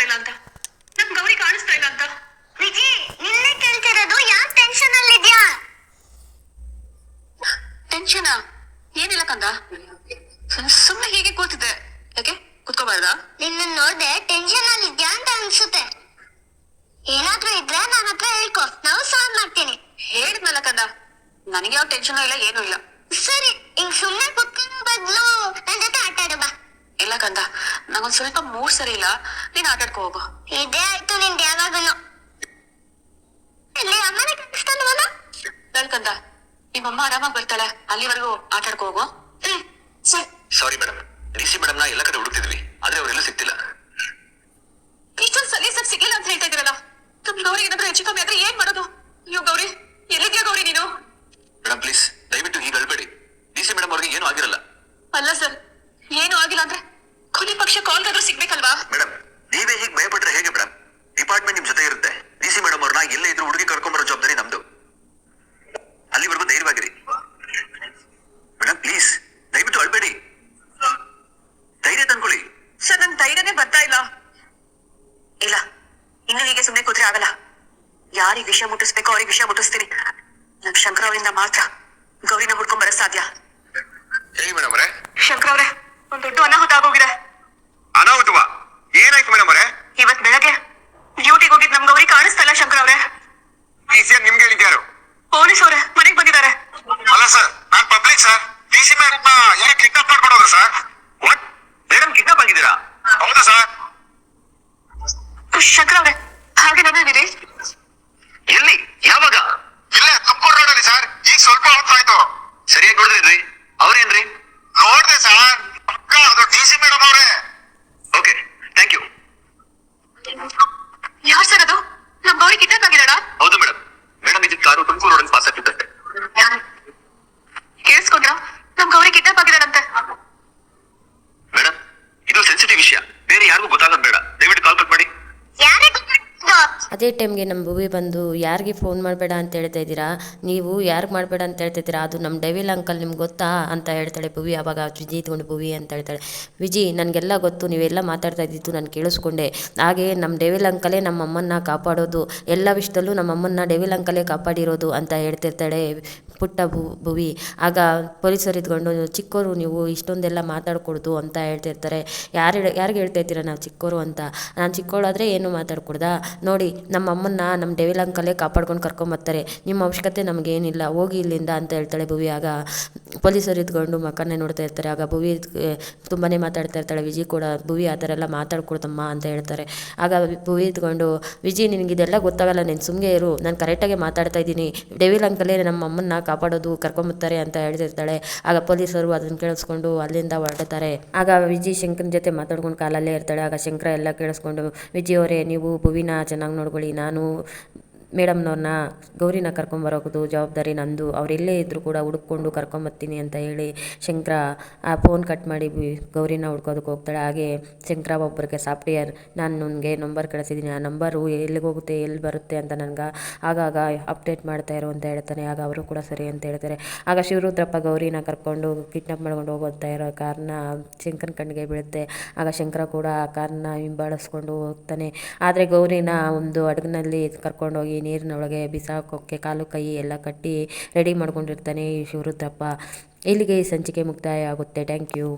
ಕಾಣಿಸ್ತಾ ಇಲ್ಲ ಅಂತ. ನಮ್ ಗೌರಿ ಕಾಣಿಸ್ತಾ ಇಲ್ಲ ಅಂತ. ವಿಜಿ ನಿನ್ನೆ ಕೇಳ್ತಿರೋದು ಯಾಕೆ ಟೆನ್ಷನ್ ಅಲ್ಲಿದ್ಯಾ ಟೆನ್ಷನ್ ಏನಿಲ್ಲ ಕಂದ? ಸುಮ್ಮನೆ ಹೀಗೆ ಕೂತಿದ್ದೆ. ಯಾಕೆ? ಕುತ್ಕೋಬಾರ್ದಾ? ನಿನ್ನ ನೋಡ್ದೆ ಟೆನ್ಷನ್ ಅಲ್ಲಿದ್ಯಾ ಅಂತ ಅನ್ಸುತ್ತೆ. ಏನಾದ್ರೂ ಇದ್ರೆ ನನ್ನ ಹತ್ರ ಹೇಳ್ಕೊ. ನಾವು ಸಾಲ್ವ್ ಮಾಡ್ತೀನಿ. ಹೇಳಿದ್ನಲ್ಲ ಕಂದ. ನನಗೆ ಯಾವ ಟೆನ್ಷನ್ ಇಲ್ಲ ಏನೂ ಇಲ್ಲ. ಸರಿ ಹಿಂಗ್ ಸುಮ್ಮನೆ ಕುತ್ಕೊಳ್ಳೋ ಬದಲು ಇಲ್ಲ ಕಂದ. ನಂಗೊಂದ್ ಸ್ವಲ್ಪ ಮೂರ್ ಸರಿ ಇಲ್ಲ. ನೀನ್ ಆಟಾಡ್ಕೋ ಹೋಗು. ಇದೇ ಆಯ್ತು ನಿನ್ ಯಾವಾಗನು ಇಲ್ಲಿ ನಿಮ್ ಕಳಿಸ್ತಾನವಲ್ಲ ಕಂದ ನಿಮ್ಮಮ್ಮ ಆರಾಮಾಗಿ ಬರ್ತಾಳೆ. ಅಲ್ಲಿವರೆಗೂ ಆಟಾಡ್ಕೋ ಹೋಗು. ಹ್ಮ್ ಸರಿ. ಸಾರಿ ಮೇಡಮ್ ಡಿ ಸಿ ನಾ ಎಲ್ಲ ಕಡೆ ಹುಡುಕ್ತಿದ್ವಿ. ಆದ್ರೆ ಅವರೆಲ್ಲೂ ಸಿಗ್ತಿಲ್ಲ. ಇಷ್ಟೊಂದು ಸಲೀಸಾಗಿ ಸಿಗ್ಲಿಲ್ಲ ಅಂತ ಹೇಳ್ತಾ ಇದ್ರಲ್ಲ ನಮ್ ಗೌರಿ ಏನಾದ್ರೂ ಹೆಚ್ಚು ಕಮ್ಮಿ ಆದ್ರೆ ಏನ್ ಮಾಡೋದು? ಅಯ್ಯೋ ಗೌರಿ ಎಲ್ಲಿದ್ಯಾ ಗೌರಿ ನೀನು? ಮೇಡಮ್ ಪ್ಲೀಸ್ ದಯವಿಟ್ಟು ಹೀಗೆ ಹೇಳ್ಬೇಡಿ ಡಿ ಸಿ ಮೇಡಮ್ ಅವ್ರಿಗೆ ಏನೂ ಆಗಿರಲ್ಲ. ಅಲ್ಲ ಸರ್ ಏನು ಆಗಿಲ್ಲ ಅಂದ್ರೆ ಕೊನೆ ಪಕ್ಷ ಕಾಲ್ಗಾದ್ರೂ ಸಿಗ್ಬೇಕಲ್ವಾ ಮೇಡಮ್ ನೀವೇ ಹೀಗೆ ಭಯಪಟ್ರೆ ಹೇಗೆ ಮೇಡಮ್ ಡಿಪಾರ್ಟ್ಮೆಂಟ್ ನಿಮ್ ಜೊತೆ ಇರುತ್ತೆ ಡಿ ಸಿ ಮೇಡಮ್ ಅವ್ರನ್ನ ಎಲ್ಲೇ ಇದ್ರು ಹುಡುಗಿ ಕರ್ಕೊಂಬರೋ ಜವಾಬ್ದಾರಿ ನಮ್ದು ಅಲ್ಲಿವರೆಗೂ ಧೈರ್ಯವಾಗಿರಿ ಮೇಡಮ್ ಪ್ಲೀಸ್ ದಯವಿಟ್ಟು ಅಳ್ಬೇಡಿ ಧೈರ್ಯ ತಂದ್ಕೊಳ್ಳಿ ಸರ್ ನನ್ ಧೈರ್ಯನೇ ಬರ್ತಾ ಇಲ್ಲ ಇಲ್ಲ ಇನ್ನು ಹೀಗೆ ಸುಮ್ನೆ ಕೂತ್ರೆ ಆಗಲ್ಲ ಯಾರಿಗೆ ವಿಷಯ ಮುಟ್ಟಿಸ್ಬೇಕೋ ಅವ್ರಿಗೆ ವಿಷಯ ಮುಟ್ಟಿಸ್ತೀನಿ. ನಮ್ ಶಂಕರ್ ಅವರಿಂದ ಮಾತ್ರ ಗೌರಿನ ಹುಡ್ಕೊಂಡ್ ಬರ ಸಾಧ್ಯ. ಹೇಳಿ ಮೇಡಮ್ ಅವರೇ. ಶಂಕರ್ ಅವ್ರೆ ಒಂದ್ ದೊಡ್ಡ ಅನಾಹುತ ಆಗೋಗಿದೆ. ಅನಾಹುತವಾ? ಏನಾಯ್ತು ಮೇಡಮ್ ಅವರೇ? ಇವತ್ ಬೆಳಗ್ಗೆ ಡ್ಯೂಟಿಗೆ ಹೋಗಿದ್ ನಮ್ ಗೌರಿ ಕಾಣಿಸ್ತಲ್ಲ ಶಂಕರ್ ಅವ್ರೆ. ಸಿ ನಿಮ್ಗೆ ಹೇಳಿದ್ಯಾರು? ಪೊಲೀಸ್ ಅವ್ರೆ ಮನೆಗ್ ಬಂದಿದ್ದಾರೆ. ಅಲ್ಲ ಸರ್ ನಾನ್ ಪಬ್ಲಿಕ್ ಸರ್. ಡಿಸಿ ಮೇಡಮ್ ಯಾಕೆ ಕಿಡ್ನಾಪ್ ಮಾಡ್ಕೊಂಡು ಹೋದ್ರ ಸರ್. ವಾಟ್ ಮೇಡಮ್ ಕಿಡ್ನಾಪ್ ಆಗಿದ್ದೀರಾ? ಹೌದಾ ಸರ್? ಶಂಕರ್ ಅವ್ರೆ ಹಾಗೆ ನಡೀರಿ ಎಲ್ಲಿ ಯಾವಾಗ? ಇಲ್ಲೇ ತುಮಕೂರು ರೋಡಲ್ಲಿ ಸರ್. ಈಗ ಸ್ವಲ್ಪ ಹೊತ್ತಾಯ್ತು ಸರಿಯಾಗಿ ನೋಡಿದ್ರಿ ಅವ್ರೇನ್ರಿ ನೋಡ್ದೆ ಸರ್ ಪಕ್ಕ ಅದು ಡಿ ಸಿ ಮೇಡಮ್ ಅವರೇ ಓಕೆ ಥ್ಯಾಂಕ್ ಯು ಯಾರ್ ಸರ್ ಅದು ನಮ್ ಗೌರಿ ಕಿಡ್ನಾಪ್ ಆಗಿದ್ದಾಳ ಹೌದು ಮೇಡಮ್ ಮೇಡಮ್ ಇದು ಕಾರು ತುಮಕೂರು ರೋಡಲ್ಲಿ ಪಾಸ್ ಆಗ್ತಿದ್ದಂತೆ ಕೇಳಿಸ್ಕೊಂಡ್ರ ನಮ್ ಗೌರಿ ಕಿಡ್ನಾಪ್ ಆಗಿದ್ದಾಳಂತೆ ಮೇಡಮ್ ಇದು ಸೆನ್ಸಿಟಿವ್ ವಿಷಯ ಬೇರೆ ಯಾರಿಗೂ ಗೊತ್ತಾಗೋದು ಬೇಡ ದಯವಿಟ್ಟು ಕಾಲ್ ಕಟ್ ಮಾಡಿ ಯಾರೇ ಅದೇ ಟೈಮ್ಗೆ ನಮ್ಮ ಭೂವಿ ಬಂದು ಯಾರಿಗೆ ಫೋನ್ ಮಾಡಬೇಡ ಅಂತ ಹೇಳ್ತಾ ಇದ್ದೀರಾ? ನೀವು ಯಾರಿಗೆ ಮಾಡಬೇಡ ಅಂತ ಹೇಳ್ತಾ ಇದ್ದೀರಾ? ಅದು ನಮ್ಮ ಡೆವಿಲ್ ಅಂಕಲ್ ನಿಮ್ಗೆ ಗೊತ್ತಾ ಅಂತ ಹೇಳ್ತಾಳೆ ಭೂವಿ, ಅವಾಗ ವಿಜಿ ಇದ್ಕೊಂಡು ಭೂವಿ ಅಂತ ಹೇಳ್ತಾಳೆ. ವಿಜಿ, ನನಗೆಲ್ಲ ಗೊತ್ತು, ನೀವೆಲ್ಲ ಮಾತಾಡ್ತಾ ಇದ್ದಿದ್ದು ನಾನು ಕೇಳಿಸ್ಕೊಂಡೆ. ಹಾಗೆ ನಮ್ಮ ಡೇವಿಲ್ ಅಂಕಲೇ ನಮ್ಮ ಅಮ್ಮನ್ನ ಕಾಪಾಡೋದು, ಎಲ್ಲ ವಿಷಯದಲ್ಲೂ ನಮ್ಮ ಅಮ್ಮನ್ನ ಡೇವಿಲ್ ಅಂಕಲೇ ಕಾಪಾಡಿರೋದು ಅಂತ ಹೇಳ್ತಿರ್ತಾಳೆ ಪುಟ್ಟ ಭು, ಭುವಿ. ಆಗ ಪೊಲೀಸರು ಇದ್ಕೊಂಡು ಚಿಕ್ಕವರು ನೀವು ಇಷ್ಟೊಂದೆಲ್ಲ ಮಾತಾಡ್ಕೊಡ್ದು ಅಂತ ಹೇಳ್ತಿರ್ತಾರೆ. ಯಾರು ಯಾರಿಗೆ ಹೇಳ್ತಾ ಇದ್ದೀರಾ ನಾವು ಚಿಕ್ಕವರು ಅಂತ? ನಾನು ಚಿಕ್ಕವಳಾದರೆ ಏನು ಮಾತಾಡ್ಕೊಡ್ದಾ? ನೋಡಿ, ನಮ್ಮ ಅಮ್ಮನ್ನ ನಮ್ಮ ಡೆವಿಲ್ ಅಂಕಲೇ ಕಾಪಾಡ್ಕೊಂಡು ಕರ್ಕೊಂಬರ್ತಾರೆ ನಿಮ್ಮ ಅವಶ್ಯಕತೆ ನಮಗೇನಿಲ್ಲ, ಹೋಗಿ ಇಲ್ಲಿಂದ ಅಂತ ಹೇಳ್ತಾಳೆ ಭುವಿ. ಆಗ ಪೊಲೀಸರು ಇದ್ಕೊಂಡು ಮಕ್ಕನ್ನೇ ನೋಡ್ತಾ ಇರ್ತಾರೆ. ಆಗ ಭುವಿ ತುಂಬಾ ಮಾತಾಡ್ತಾ ಇರ್ತಾಳೆ. ವಿಜಿ ಕೂಡ ಭುವಿ ಆ ಥರ ಎಲ್ಲ ಮಾತಾಡ್ಕೊಡ್ತಮ್ಮ ಅಂತ ಹೇಳ್ತಾರೆ. ಆಗ ಭುವಿ ಇದ್ಕೊಂಡು, ವಿಜಿ ನಿನಗಿದೆಲ್ಲ ಗೊತ್ತಾಗಲ್ಲ, ನೀನು ಸುಮ್ಮನೆ ಇರು. ನಾನು ಕರೆಕ್ಟಾಗಿ ಮಾತಾಡ್ತಾ ಇದ್ದೀನಿ. ಡೆವಿಲ್ ಅಂಕಲೇ ನಮ್ಮ ಅಮ್ಮನ್ನ ಕಾಪಾಡೋದು, ಕರ್ಕೊಂಬರ್ತಾರೆ ಅಂತ ಹೇಳ್ತಿರ್ತಾಳೆ. ಆಗ ಪೊಲೀಸರು ಅದನ್ನು ಕೇಳಿಸ್ಕೊಂಡು ಅಲ್ಲಿಂದ ಹೊರಡ್ತಾರೆ. ಆಗ ವಿಜಿ ಶಂಕರನ ಜೊತೆ ಮಾತಾಡ್ಕೊಂಡು ಕಾಲಲ್ಲೇ ಇರ್ತಾಳೆ. ಆಗ ಶಂಕರ ಎಲ್ಲ ಕೇಳಿಸ್ಕೊಂಡು, ವಿಜಿ ಅವರೇ, ನೀವು ಭುವಿನ ಚೆನ್ನಾಗಿ ನೋಡ್ಕೊಳ್ಳಿ. ನಾನು ಮೇಡಮ್ನವ್ರನ್ನ ಗೌರಿನ ಕರ್ಕೊಂಬರೋದು ಜವಾಬ್ದಾರಿ ನಂದು. ಅವ್ರು ಎಲ್ಲೇ ಇದ್ದರೂ ಕೂಡ ಹುಡುಕೊಂಡು ಕರ್ಕೊಂಬರ್ತೀನಿ ಅಂತ ಹೇಳಿ ಶಂಕರ ಆ ಫೋನ್ ಕಟ್ ಮಾಡಿ ಗೌರಿನ ಹುಡ್ಕೋದಕ್ಕೆ ಹೋಗ್ತಾಳೆ. ಹಾಗೆ ಶಂಕರ ಒಬ್ಬರಿಗೆ ಸಾಫ್ಟ್ವೇರ್ ನಾನು ನನಗೆ ನಂಬರ್ ಕಳಿಸಿದ್ದೀನಿ ಆ ನಂಬರು ಎಲ್ಲಿಗೆ ಹೋಗುತ್ತೆ ಎಲ್ಲಿ ಬರುತ್ತೆ ಅಂತ ನನಗೆ ಆಗಾಗ ಅಪ್ಡೇಟ್ ಮಾಡ್ತಾ ಇರು ಅಂತ ಹೇಳ್ತಾನೆ. ಆಗ ಅವರು ಕೂಡ ಸರಿ ಅಂತ ಹೇಳ್ತಾರೆ. ಆಗ ಶಿವರುದ್ರಪ್ಪ ಗೌರಿನ ಕರ್ಕೊಂಡು ಕಿಡ್ನಾಪ್ ಮಾಡ್ಕೊಂಡು ಹೋಗ್ತಾ ಇರೋ ಕಾರನ್ನ ಶಂಕರನ ಕಣ್ಣಿಗೆ ಬೀಳುತ್ತೆ. ಆಗ ಶಂಕರ ಕೂಡ ಆ ಕಾರನ್ನ ಹಿಂಬಾಳಿಸ್ಕೊಂಡು ಹೋಗ್ತಾನೆ. ಆದರೆ ಗೌರಿನ ಒಂದು ಹಡಗಿನಲ್ಲಿ ಕರ್ಕೊಂಡೋಗಿ ನೀರಿನೊಳಗೆ ಬಿಸಾಕೋಕ್ಕೆ ಕಾಲು ಕೈ ಎಲ್ಲ ಕಟ್ಟಿ ರೆಡಿ ಮಾಡ್ಕೊಂಡಿರ್ತಾನೆ ಈ ಶಿವರುದ್ರಪ್ಪ. ಇಲ್ಲಿಗೆ ಈ ಸಂಚಿಕೆ ಮುಕ್ತಾಯ ಆಗುತ್ತೆ. Thank you